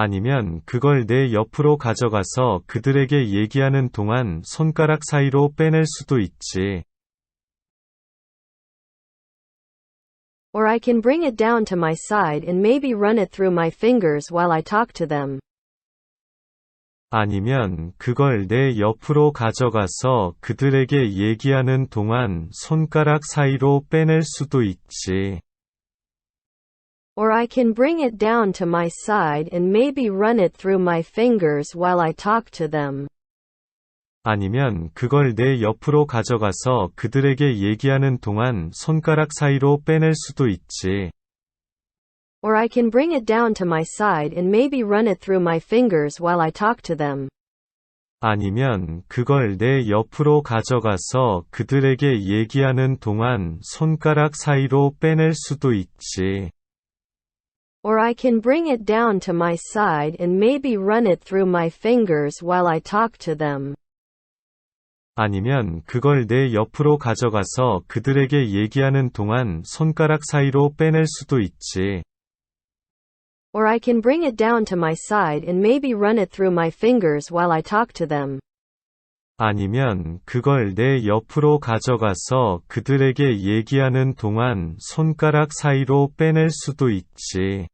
아니면 그걸 내 옆으로 가져가서 그들에게 얘기하는 동안 손가락 사이로 빼낼 수도 있지. Or I can bring it down to my side and maybe run it through my fingers while I talk to them. 아니면 그걸 내 옆으로 가져가서 그들에게 얘기하는 동안 손가락 사이로 빼낼 수도 있지. Or I can bring it down to my side and maybe run it through my fingers while I talk to them. 아니면 그걸 내 옆으로 가져가서 그들에게 얘기하는 동안 손가락 사이로 빼낼 수도 있지. Or I can bring it down to my side and maybe run it through my fingers while I talk to them. 아니면 그걸 내 옆으로 가져가서 그들에게 얘기하는 동안 손가락 사이로 빼낼 수도 있지. Or I can bring it down to my side and maybe run it through my fingers while I talk to them. 아니면 그걸 내 옆으로 가져가서 그들에게 얘기하는 동안 손가락 사이로 빼낼 수도 있지. Or I can bring it down to my side and maybe run it through my fingers while I talk to them. 아니면 그걸 내 옆으로 가져가서 그들에게 얘기하는 동안 손가락 사이로 빼낼 수도 있지.